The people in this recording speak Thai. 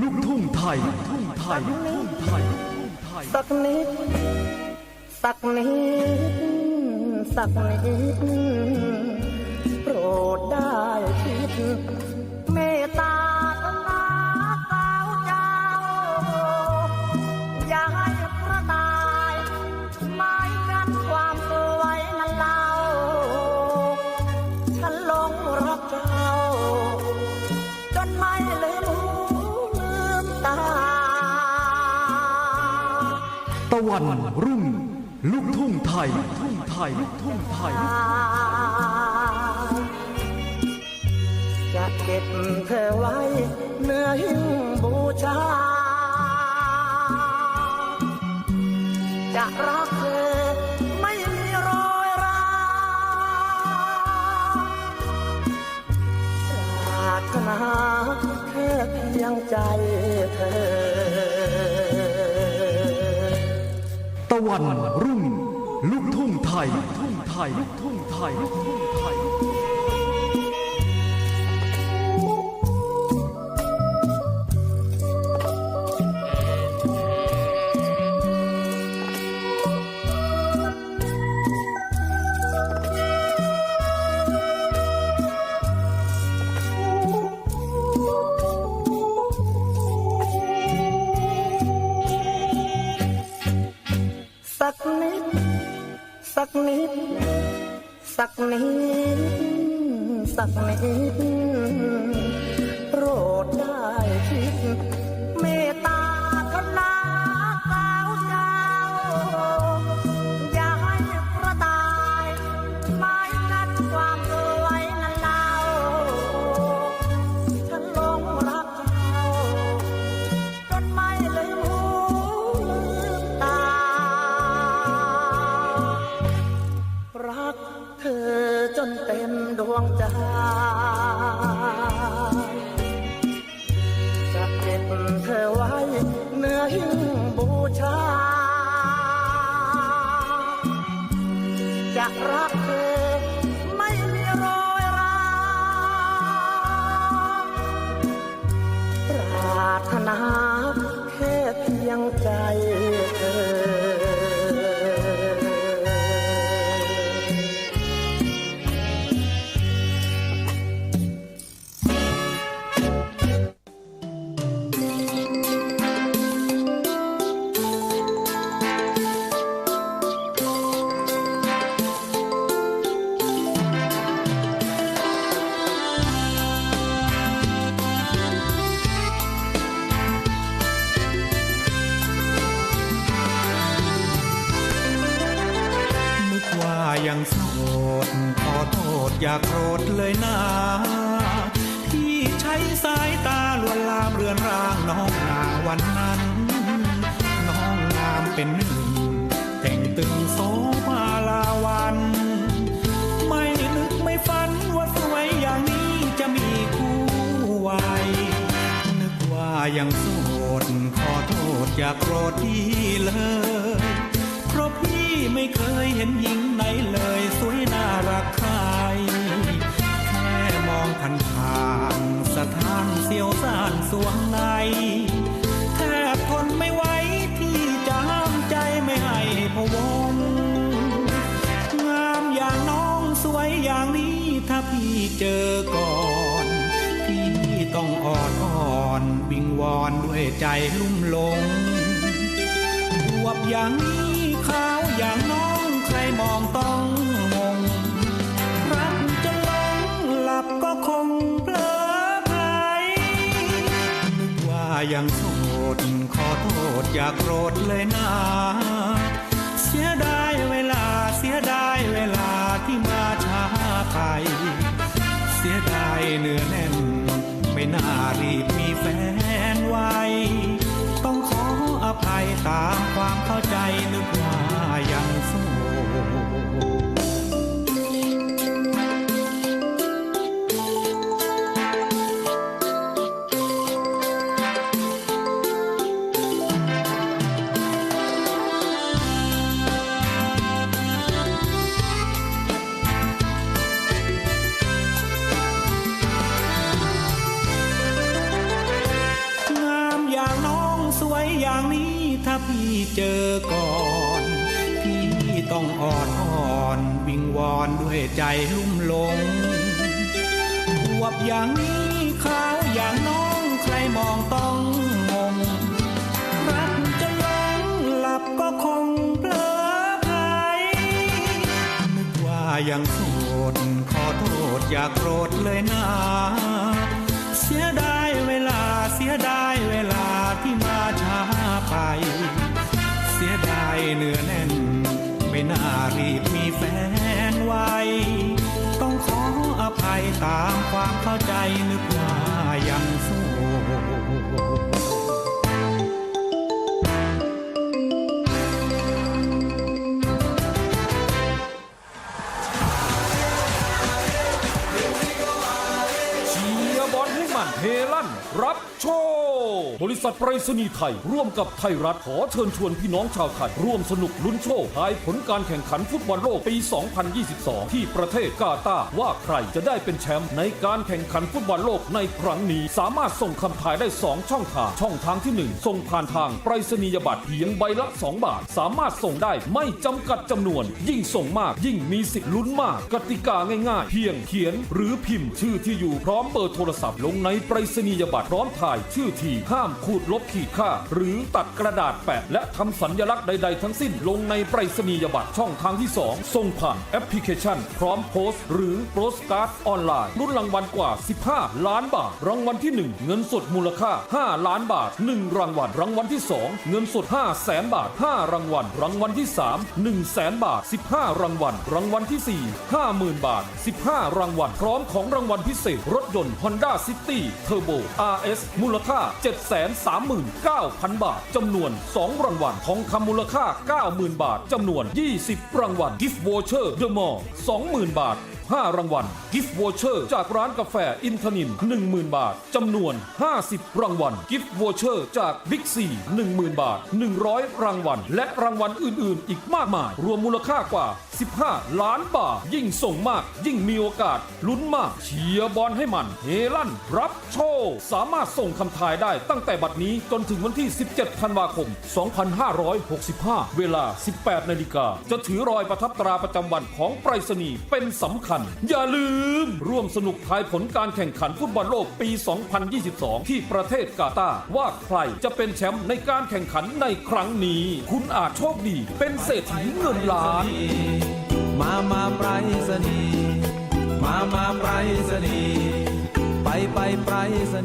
ลูกทุ่งไทยทุ่งไทยทุ่งไทยทุ่งไทยสักนิด สักนิด สักนิด โปรดได้คิดะวันรุ่ง ลูกทุ่งไทยทุ่งไทยทุ่งไทย จะเก็บเธอไว้เนื้อหิ้งบูชา จะรักเธอไม่มีรอยราปรารถนาแค่เพียงใจเธอ ตะวันรุ่งลูกทุ่งไทย สักนิด สักนิด บูชาจะรักเธอไม่มีรอยร้าปรารถนาแค่เพียงใจเธอ อย่าโกรธเลยนะที่ใช้สายตาลวนลามเรือนร่างน้องนาวันนั้น น้องงามเป็นหนึ่งเต่งตึงโสภาลาวัน ไม่นึกไม่ฝันว่าสวยอย่างนี้จะมีคู่ไวนึกว่ายังโสดขอโทษอย่าโกรธพี่เลย เพราะพี่ไม่เคยเห็นหญิงไหนเลยสวยน่ารักใคร แค่มองผ่านผ่านสถานเสียวซ่านสวงในแทบทนไม่ไหวที่จะห้ามใจไม่ให้พะวงงามอย่างน้องสวยอย่างนี้ถ้าพี่เจอก่อนพี่ต้องอ่อดอ่อนวิงวอนด้วยใจลุ่มหลงวบอย่างนี้ ขาวอย่างน้องใครมองต้องงง รักจนหลงหลับก็คงเพลอไปนึกว่ายังโสดขอโทษอย่าโกรธเลยนะเสียดายเวลาเสียดายเวลาที่มาช้าไป เสียดายเนื้อแน่น ไม่น่ารีบมีแฟางนี้ถ้าพี่เจอก่อน พี่ต้องอ่อดอ่อนวิงวอนด้วยใจลุ่มหลงอวบอย่างนี้ขาวอย่างน้องใครมองต้องงง รักจะหลงหลับก็คงเพลอไปนึกว่ายังโสดขอโทษอย่าโกรธเลยนะ เสียดาย รีบมีแฟนไว้ ต้องขออภัยตามความเข้าใจนึกว่า รับโชค บริษัทไปรษณีย์ไทย ร่วมกับไทยรัฐขอเชิญชวนพี่น้องชาวไทย ร่วมสนุกลุ้นโชคทายผลการแข่งขันฟุตบอลโลกปี 2022 ที่ประเทศกาตาร์ว่าใครจะได้เป็นแชมป์ในการแข่งขันฟุตบอลโลกในครั้งนี้ สามารถส่งคำทายได้ 2 ช่องทาง ช่องทางที่ 1 ส่งผ่านทางไปรษณียบัตรเพียงใบละ 2 บาท สามารถส่งได้ไม่จำกัดจำนวน ยิ่งส่งมากยิ่งมีสิทธิ์ลุ้นมาก กติกาง่ายๆ เพียงเขียน หรือพิมพ์ชื่อที่อยู่พร้อมเบอร์โทรศัพท์ลงในไปรษณียบัตรร้อมถ่ายชื่อทีห้ามขูดลบขีดค่า หรือตัดกระดาษแปะ และทำสัญลักษณ์ใด ๆ ทั้งสิ้นลงในไปรษณียบัตรช่องทางที่ 2 ส่งผ่านแอปพลิเคชัน พร้อมโพสต์ หรือโปสการ์ดออนไลน์รุ่นรางวัลกว่า 15 ล้านบาท รางวัลที่ 1 เงินสดมูลค่า 5 ล้านบาท 1 รางวัล รางวัลที่ 2 เงินสด5แสนบาท 5 รางวัล รางวัลที่ 3 1แสนบาท 15 รางวัล รางวัลที่ 4 50,000 บาท 15 รางวัล พร้อมของรางวัลพิเศษ รถยนต์ Honda City Turbo RS มูลค่า 739,000 บาท จำนวน 2 รางวัล ทองคำมูลค่า 90,000 บาท จำนวน 20 รางวัล Gift Voucher The Mall 20,000 บาท 5 รางวัล กิฟต์วอเชอร์จากร้านกาแฟอินทนิน 10,000 บาท จำนวน 50 รางวัล กิฟต์วอเชอร์จากบิ๊กซี10,000 บาท 100 รางวัล และรางวัลอื่น ๆ อีกมากมาย รวมมูลค่ากว่า 15 ล้านบาท ยิ่งส่งมาก ยิ่งมีโอกาส ลุ้นมาก เชียร์บอลให้มันเฮลั่น รับโชคสามารถส่งคำทายได้ตั้งแต่บัดนี้จนถึงวันที่ 17 ธันวาคม 2565 เวลา 18 นาฬิกา จะถือรอยประทับตราประจำวันของไปรษณีย์เป็นสำคัญคัญ อย่าลืม ร่วมสนุกทายผลการแข่งขันฟุตบอลโลกปี 2022 ที่ประเทศกาตาร์ว่าใครจะเป็นแชมป์ในการแข่งขันในครั้งนี้ คุณอาจโชคดีเป็นเศรษฐีเงินล้าน มามาไปรษณีย์มามาไปรษณีย์ไปไปไปรษณีย์